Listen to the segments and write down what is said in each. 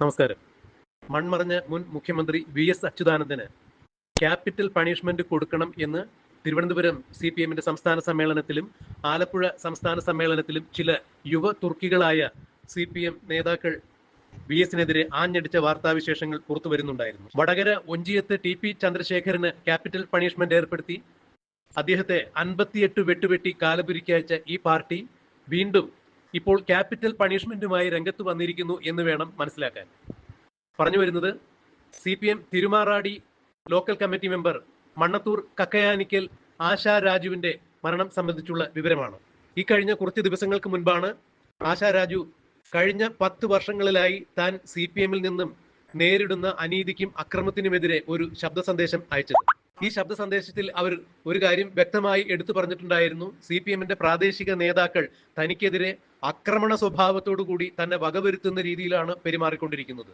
നമസ്കാരം. മൺമറഞ്ഞ മുൻ മുഖ്യമന്ത്രി വി എസ് അച്യുതാനന്ദന് ക്യാപിറ്റൽ പണിഷ്മെന്റ് കൊടുക്കണം എന്ന് തിരുവനന്തപുരം സി പി എമ്മിന്റെ സംസ്ഥാന സമ്മേളനത്തിലും ആലപ്പുഴ സംസ്ഥാന സമ്മേളനത്തിലും ചില യുവ തുർക്കികളായ സി പി എം നേതാക്കൾ വി എസിനെതിരെ ആഞ്ഞടിച്ച വാർത്താവിശേഷങ്ങൾ പുറത്തു വരുന്നുണ്ടായിരുന്നു. വടകര ഒഞ്ചിയത്ത് ടി പി ചന്ദ്രശേഖരന് ക്യാപിറ്റൽ പണിഷ്മെന്റ് ഏർപ്പെടുത്തി. അദ്ദേഹത്തെ അൻപത്തിയെട്ട് വെട്ടുവെട്ടി കാലപുരിക്കയച്ച ഈ പാർട്ടി വീണ്ടും ഇപ്പോൾ ക്യാപിറ്റൽ പണിഷ്മെന്റുമായി രംഗത്ത് വന്നിരിക്കുന്നു എന്ന് വേണം മനസ്സിലാക്കാൻ. പറഞ്ഞു വരുന്നത് C P M Thirumaradi local committee member Mannathur Kakkayanikkal Asha രാജുവിന്റെ മരണം സംബന്ധിച്ചുള്ള വിവരമാണ്. ഈ കഴിഞ്ഞ കുറച്ച് ദിവസങ്ങൾക്ക് മുൻപാണ് ആശാ രാജു കഴിഞ്ഞ പത്ത് വർഷങ്ങളിലായി താൻ സി പി എമ്മിൽ നിന്നും നേരിടുന്ന അനീതിക്കും അക്രമത്തിനുമെതിരെ ഒരു ശബ്ദ സന്ദേശം അയച്ചത്. ഈ ശബ്ദ സന്ദേശത്തിൽ അവർ ഒരു കാര്യം വ്യക്തമായി എടുത്തു പറഞ്ഞിട്ടുണ്ടായിരുന്നു. സി പി എമ്മിന്റെ പ്രാദേശിക നേതാക്കൾ തനിക്കെതിരെ ആക്രമണ കൂടി തന്നെ വകവരുത്തുന്ന രീതിയിലാണ് പെരുമാറിക്കൊണ്ടിരിക്കുന്നത്.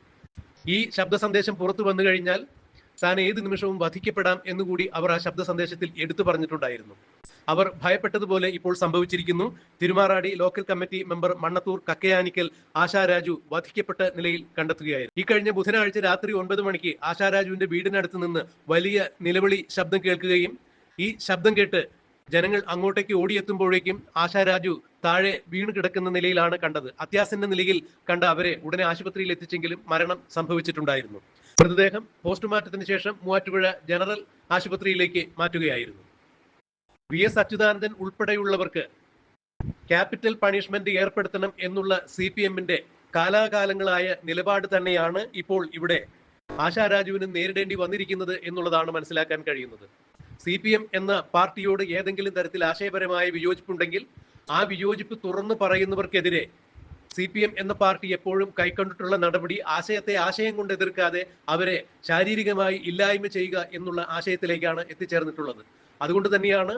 ഈ ശബ്ദ സന്ദേശം പുറത്തു വന്നു കഴിഞ്ഞാൽ താൻ ഏത് നിമിഷവും വധിക്കപ്പെടാം എന്നുകൂടി അവർ ആ ശബ്ദ സന്ദേശത്തിൽ എടുത്തു പറഞ്ഞിട്ടുണ്ടായിരുന്നു. അവർ ഭയപ്പെട്ടതുപോലെ ഇപ്പോൾ സംഭവിച്ചിരിക്കുന്നു. Thirumaradi local committee member Mannathur Kakkayanikkal Asharaju വധിക്കപ്പെട്ട നിലയിൽ കണ്ടെത്തുകയായിരുന്നു. ഈ കഴിഞ്ഞ ബുധനാഴ്ച രാത്രി ഒൻപത് മണിക്ക് ആശാരാജുവിന്റെ വീടിനടുത്ത് നിന്ന് വലിയ നിലവിളി ശബ്ദം കേൾക്കുകയും ഈ ശബ്ദം കേട്ട് ജനങ്ങൾ അങ്ങോട്ടേക്ക് ഓടിയെത്തുമ്പോഴേക്കും ആശാരാജു താഴെ വീണ് കിടക്കുന്ന നിലയിലാണ് കണ്ടത്. അത്യാസന്റെ നിലയിൽ കണ്ട അവരെ ഉടനെ ആശുപത്രിയിൽ എത്തിച്ചെങ്കിലും മരണം സംഭവിച്ചിട്ടുണ്ടായിരുന്നു. മൃതദേഹം പോസ്റ്റ്മോർട്ടത്തിന് ശേഷം മൂവാറ്റുപുഴ ജനറൽ ആശുപത്രിയിലേക്ക് മാറ്റുകയായിരുന്നു. വി എസ് അച്യുതാനന്ദൻ ഉൾപ്പെടെയുള്ളവർക്ക് ക്യാപിറ്റൽ പണിഷ്മെന്റ് ഏർപ്പെടുത്തണം എന്നുള്ള സി പി എമ്മിന്റെ കാലാകാലങ്ങളായ നിലപാട് തന്നെയാണ് ഇപ്പോൾ ഇവിടെ ആശാരാജുവിന് നേരിടേണ്ടി വന്നിരിക്കുന്നത് എന്നുള്ളതാണ് മനസ്സിലാക്കാൻ കഴിയുന്നത്. സി പി എം എന്ന പാർട്ടിയോട് ഏതെങ്കിലും തരത്തിൽ ആശയപരമായ വിയോജിപ്പുണ്ടെങ്കിൽ ആ വിയോജിപ്പ് തുറന്നു പറയുന്നവർക്കെതിരെ സി പി എം എന്ന പാർട്ടി എപ്പോഴും കൈക്കൊണ്ടിട്ടുള്ള നടപടി ആശയത്തെ ആശയം കൊണ്ട് എതിർക്കാതെ അവരെ ശാരീരികമായി ഇല്ലായ്മ ചെയ്യുക എന്നുള്ള ആശയത്തിലേക്കാണ് എത്തിച്ചേർന്നിട്ടുള്ളത്. അതുകൊണ്ട് തന്നെയാണ്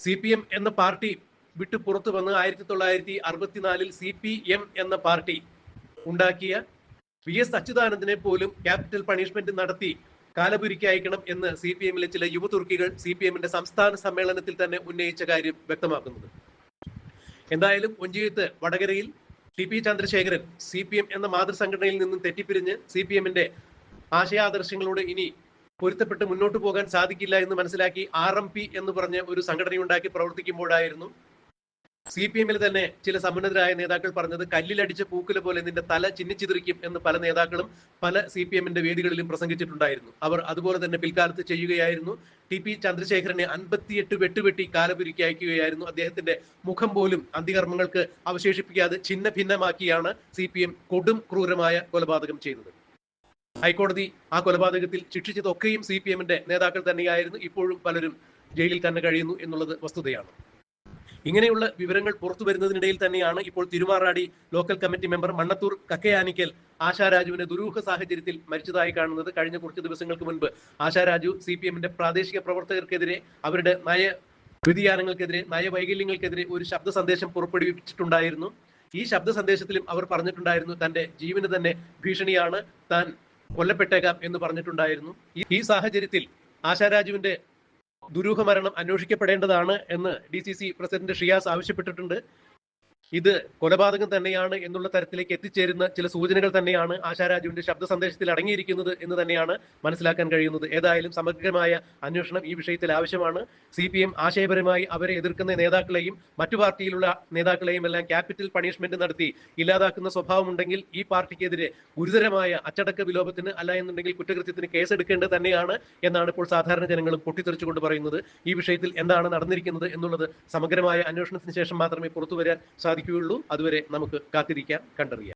സി പി എം എന്ന പാർട്ടി വിട്ടു പുറത്തു വന്ന് ആയിരത്തി തൊള്ളായിരത്തി അറുപത്തിനാലിൽ സി പി എം എന്ന പാർട്ടി ഉണ്ടാക്കിയ വി എസ് അച്യുതാനന്ദനെ പോലും ക്യാപിറ്റൽ പണിഷ്മെന്റ് നടത്തി കാലപുരിക്ക് അയക്കണം എന്ന് സി പി എമ്മിലെ ചില യുവതുർക്കികൾ സി പി എമ്മിന്റെ സംസ്ഥാന സമ്മേളനത്തിൽ തന്നെ ഉന്നയിച്ച കാര്യം വ്യക്തമാക്കുന്നത്. എന്തായാലും ഒഞ്ചിയത്ത് വടകരയിൽ T P Chandrasekharan C P M എന്ന മാതൃസംഘടനയിൽ നിന്നും തെറ്റിപ്പിരിഞ്ഞ് സി പി എമ്മിന്റെ ആശയാദർശങ്ങളോട് ഇനി പൊരുത്തപ്പെട്ട് മുന്നോട്ട് പോകാൻ സാധിക്കില്ല എന്ന് മനസ്സിലാക്കി ആർ എം പി എന്ന് പറഞ്ഞ ഒരു സംഘടനയുണ്ടാക്കി പ്രവർത്തിക്കുമ്പോഴായിരുന്നു സി പി എമ്മിൽ തന്നെ ചില സമുന്നതരായ നേതാക്കൾ പറഞ്ഞത് കല്ലിലടിച്ച പൂക്കുല പോലെ നിന്റെ തല ചിന്നിച്ചിതിറിക്കും എന്ന് പല നേതാക്കളും പല സി പി എമ്മിന്റെ വേദികളിലും പ്രസംഗിച്ചിട്ടുണ്ടായിരുന്നു. അവർ അതുപോലെ തന്നെ പിൽക്കാലത്ത് ചെയ്യുകയായിരുന്നു. ടി പി ചന്ദ്രശേഖരനെ അൻപത്തിയെട്ട് വെട്ടുവെട്ടി കാലപുരിക്ക് അയക്കുകയായിരുന്നു. അദ്ദേഹത്തിന്റെ മുഖം പോലും അന്തികർമ്മങ്ങൾക്ക് അവശേഷിപ്പിക്കാതെ ഛിന്ന ഭിന്നമാക്കിയാണ് സി പി എം കൊടും ക്രൂരമായ കൊലപാതകം ചെയ്തത്. ഹൈക്കോടതി ആ കൊലപാതകത്തിൽ ശിക്ഷിച്ചതൊക്കെയും സി പി എമ്മിന്റെ നേതാക്കൾ തന്നെയായിരുന്നു. ഇപ്പോഴും പലരും ജയിലിൽ തന്നെ കഴിയുന്നു എന്നുള്ളത് വസ്തുതയാണ്. ഇങ്ങനെയുള്ള വിവരങ്ങൾ പുറത്തു വരുന്നതിനിടയിൽ തന്നെയാണ് ഇപ്പോൾ Thirumaradi local committee member Mannathur Kakkayanikkal ആശാരാജുവിനെ ദുരൂഹ സാഹചര്യത്തിൽ മരിച്ചതായി കാണുന്നത് കഴിഞ്ഞ കുറച്ച് ദിവസങ്ങൾക്ക് മുൻപ്. ആശാരാജു സി പി എമ്മിന്റെ പ്രാദേശിക പ്രവർത്തകർക്കെതിരെ അവരുടെ നയ വ്യതിയാനങ്ങൾക്കെതിരെ നയവൈകല്യങ്ങൾക്കെതിരെ ഒരു ശബ്ദ സന്ദേശം പുറപ്പെടുവിച്ചിട്ടുണ്ടായിരുന്നു. ഈ ശബ്ദ സന്ദേശത്തിലും അവർ പറഞ്ഞിട്ടുണ്ടായിരുന്നു തന്റെ ജീവന് തന്നെ ഭീഷണിയാണ് താൻ കൊല്ലപ്പെട്ടേക്കാം എന്ന് പറഞ്ഞിട്ടുണ്ടായിരുന്നു. ഈ- സാഹചര്യത്തിൽ ആശാരാജുവിന്റെ ദുരൂഹ മരണം അന്വേഷിക്കപ്പെടേണ്ടതാണ് എന്ന് D C C president Shiyas ആവശ്യപ്പെട്ടിട്ടുണ്ട്. ഇത് കൊലപാതകം തന്നെയാണ് എന്നുള്ള തരത്തിലേക്ക് എത്തിച്ചേരുന്ന ചില സൂചനകൾ തന്നെയാണ് ആശാരാജുവിന്റെ ശബ്ദ സന്ദേശത്തിൽ അടങ്ങിയിരിക്കുന്നത് എന്ന് തന്നെയാണ് മനസ്സിലാക്കാൻ കഴിയുന്നത്. ഏതായാലും സമഗ്രമായ അന്വേഷണം ഈ വിഷയത്തിൽ ആവശ്യമാണ്. സി പി എം ആശയപരമായി അവരെ എതിർക്കുന്ന നേതാക്കളെയും മറ്റു പാർട്ടിയിലുള്ള നേതാക്കളെയും എല്ലാം ക്യാപിറ്റൽ പണിഷ്മെന്റ് നടത്തി. ഇല്ലാതാക്കുന്ന സ്വഭാവമുണ്ടെങ്കിൽ ഈ പാർട്ടിക്കെതിരെ ഗുരുതരമായ അച്ചടക്ക വിലോപത്തിന് അല്ല എന്നുണ്ടെങ്കിൽ കുറ്റകൃത്യത്തിന് കേസെടുക്കേണ്ടത് തന്നെയാണ് എന്നാണ് ഇപ്പോൾ സാധാരണ ജനങ്ങളും പൊട്ടിത്തെറിച്ചുകൊണ്ട് പറയുന്നത്. ഈ വിഷയത്തിൽ എന്താണ് നടന്നിരിക്കുന്നത് എന്നുള്ളത് സമഗ്രമായ അന്വേഷണത്തിന് ശേഷം മാത്രമേ പുറത്തു വരാൻ സാധിക്കുകയുള്ളൂ അതുവരെ നമുക്ക് കാത്തിരിക്കാം കണ്ടറിയാം.